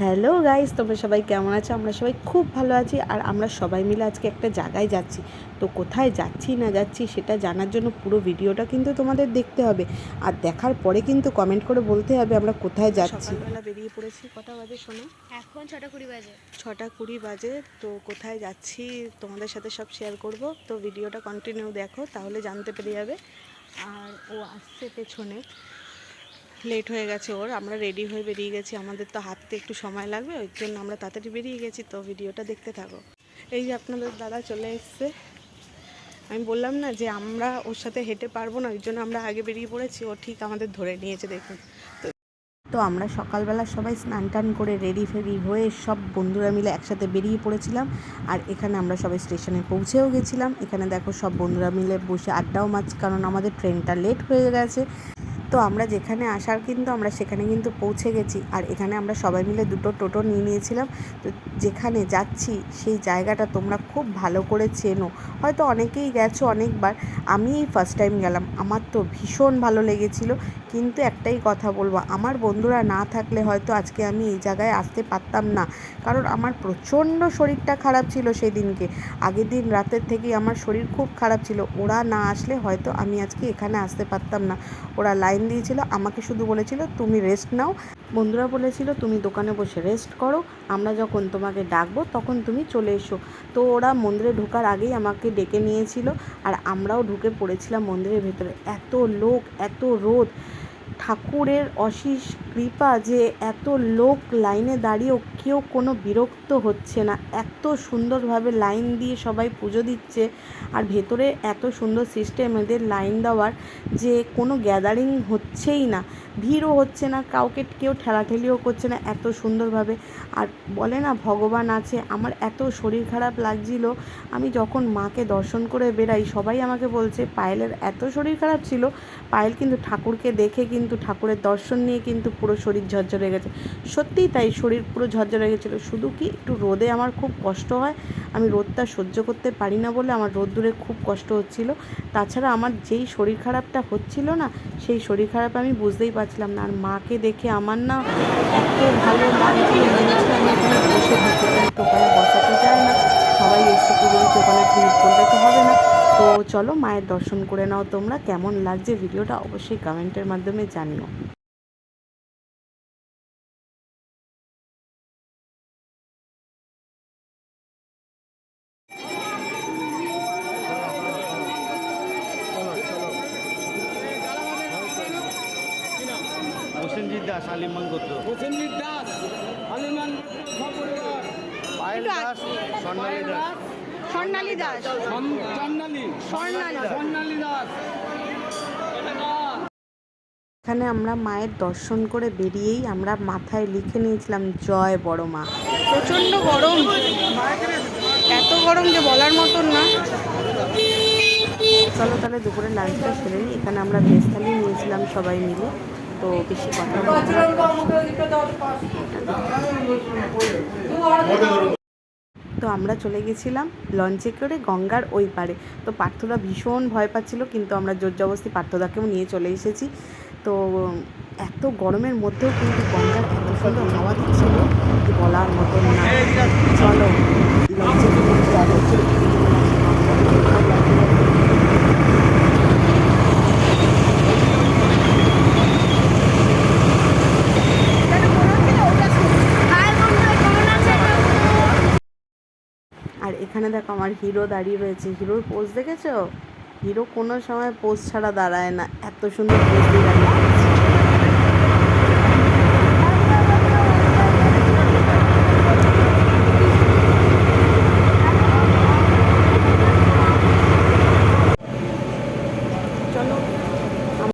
Hello guys তোমরা সবাই কেমন আছো? আমরা সবাই খুব ভালো আছি আর আমরা সবাই মিলে আজকে একটা জায়গায় যাচ্ছি। তো কোথায় যাচ্ছি না যাচ্ছি সেটা জানার জন্য পুরো ভিডিওটা কিন্তু তোমাদের দেখতে হবে। আর দেখার পরে কিন্তু কমেন্ট করে বলতে হবে আমরা কোথায় যাচ্ছি। সকালবেলা বেরিয়ে পড়েছি। কটা বাজে শোনো? এখন ছটা কুড়ি বাজে। ছটা কুড়ি বাজে তো কোথায় যাচ্ছি তোমাদের সাথে সব শেয়ার করব। তো ভিডিওটা কন্টিনিউ দেখো তাহলে জানতে পেরে যাবে। আর ও আসছে পেছনে। লেট হয়ে গেছে ওর, আমরা রেডি হয়ে বেরিয়ে গেছি। আমাদের তো হাঁটতে একটু সময় লাগবে, ওই জন্য আমরা তাড়াতাড়ি বেরিয়ে গেছি। তো ভিডিওটা দেখতে থাকো। এই যে আপনাদের দাদা চলে এসছে। আমি বললাম না যে আমরা ওর সাথে হেঁটে পারব না, ওই জন্য আমরা আগে বেরিয়ে পড়েছি। ও ঠিক আমাদের ধরে নিয়েছে, দেখুন। তো তো আমরা সকালবেলা সবাই স্নান টান করে রেডি ফেডি হয়ে সব বন্ধুরা মিলে একসাথে বেরিয়ে পড়েছিলাম। আর এখানে আমরা সবাই স্টেশনে পৌঁছেও গেছিলাম। এখানে দেখো সব বন্ধুরা মিলে বসে আড্ডাও মারছি, কারণ আমাদের ট্রেনটা লেট হয়ে গেছে। তো আমরা যেখানে আসার কিন্তু আমরা সেখানে কিন্তু পৌঁছে গেছি। আর এখানে আমরা সবাই মিলে দুটো টোটো নিয়ে নিয়েছিলাম। তো যেখানে যাচ্ছি, সেই জায়গাটা তোমরা খুব ভালো করে চেনো। হয়তো অনেকেই গেছো অনেকবার। আমি এই ফার্স্ট টাইম গেলাম। আমার তো ভীষণ ভালো লেগেছিল। কিন্তু একটাই কথা বলব, আমার বন্ধুরা না থাকলে হয়তো আজকে আমি এই জায়গায় আসতে পারতাম না। কারণ আমার প্রচণ্ড শরীরটা খারাপ ছিল সেই দিনকে আগের দিন রাতের থেকেই আমার শরীর খুব খারাপ ছিল। ওরা না আসলে হয়তো আমি আজকে এখানে আসতে পারতাম না। ওরা লাইন দিয়েছিল, আমাকে শুধু বলেছিল, তুমি রেস্ট নাও। বন্ধুরা বলেছিল, তুমি দোকানে বসে রেস্ট করো, আমরা যখন তোমাকে ডাকবো তখন তুমি চলে এসো। তো ওরা মন্দিরে ঢোকার আগেই আমাকে ডেকে নিয়েছিল আর আমরাও ঢুকে পড়েছিলাম মন্দিরের ভেতরে। এত লোক, এত রোদ। ঠাকুরের অশেষ কৃপা যে এত লোক লাইনে দাঁড়িয়েও কেউ কোনো বিরক্ত হচ্ছে না। এত সুন্দরভাবে লাইন দিয়ে সবাই পুজো দিচ্ছে আর ভেতরে এত সুন্দর সিস্টেম এদের লাইন দেওয়ার যে কোনো গ্যাদারিং হচ্ছেই না। ভিড়ও হচ্ছে না, কাউকে কেউ ঠেলাঠেলিও করছে না এত সুন্দরভাবে। আর বলে না, ভগবান আছে, আমার এত শরীর খারাপ লাগছিল, আমি যখন মাকে দর্শন করে বেরাই সবাই আমাকে বলছে, পায়েলের এত শরীর খারাপ ছিল, পায়েল কিন্তু ঠাকুরকে দেখে কিন্তু ঠাকুরের দর্শন নিয়ে কিন্তু পুরো শরীর ঝরঝর গেছে। সত্যিই তাই, শরীর পুরো ঝরঝর গেছিল। শুধু কি একটু রোদে আমার খুব কষ্ট হয়, আমি রোদটা সহ্য করতে পারি না বলে আমার রোদ্দুরে খুব কষ্ট হচ্ছিল। তাছাড়া আমার যেই শরীর খারাপটা হচ্ছিল না, সেই শরীর খারাপ আমি বুঝতেই পারছিলাম না। আর মাকে দেখে আমার না এত ভালো লাগছিল হচ্ছিল আমি এখানে বসে থাকি কিন্তু ওখানে বসা যায় না। সবাই এসে হবে না। তো চলো মায়ের দর্শন করে নাও তোমরা। কেমন লাগছে ভিডিওটা অবশ্যই কমেন্টের মাধ্যমে জানিও। দাস আলিমান গোত্র। দাস হনুমান সপরিবার। পায়েল দাস স্বর্ণালী দাস। স্বর্ণালী দাস। চন্নালী স্বর্ণালী স্বর্ণালী দাস। এখানে আমরা মায়ের দর্শন করে বেরিয়েই আমরা মাথায় লিখে নিয়েছিলাম জয় বড় মা। প্রচণ্ড গরম। এত গরম যে বলার মতন না। চলো তাহলে দুপুরে লাঞ্চটা সেরে নিই। এখানে আমরা ভেজ থালি নিয়েছিলাম সবাই মিলে। তো বেশি কথা তো আমরা চলে গেছিলাম লঞ্চে করে গঙ্গার ওই পারে তো পার্থদা ভীষণ ভয় পাচ্ছিল, কিন্তু আমরা জোর জবস্তি পার্থদাকেও নিয়ে চলে এসেছি। তো এত গরমের মধ্যেও কিন্তু গঙ্গার এত সুন্দর হাওয়া দিচ্ছিল বলার মতন না। চলো লঞ্চে করে যাব। আর এখানে দেখো আমার হিরো দাঁড়িয়ে রয়েছে। হিরোর পোজ দেখেছ? হিরো কোনো সময় পোজ ছাড়া দাঁড়ায় না। এত সুন্দর পোজ দিয়ে দাঁড়িয়ে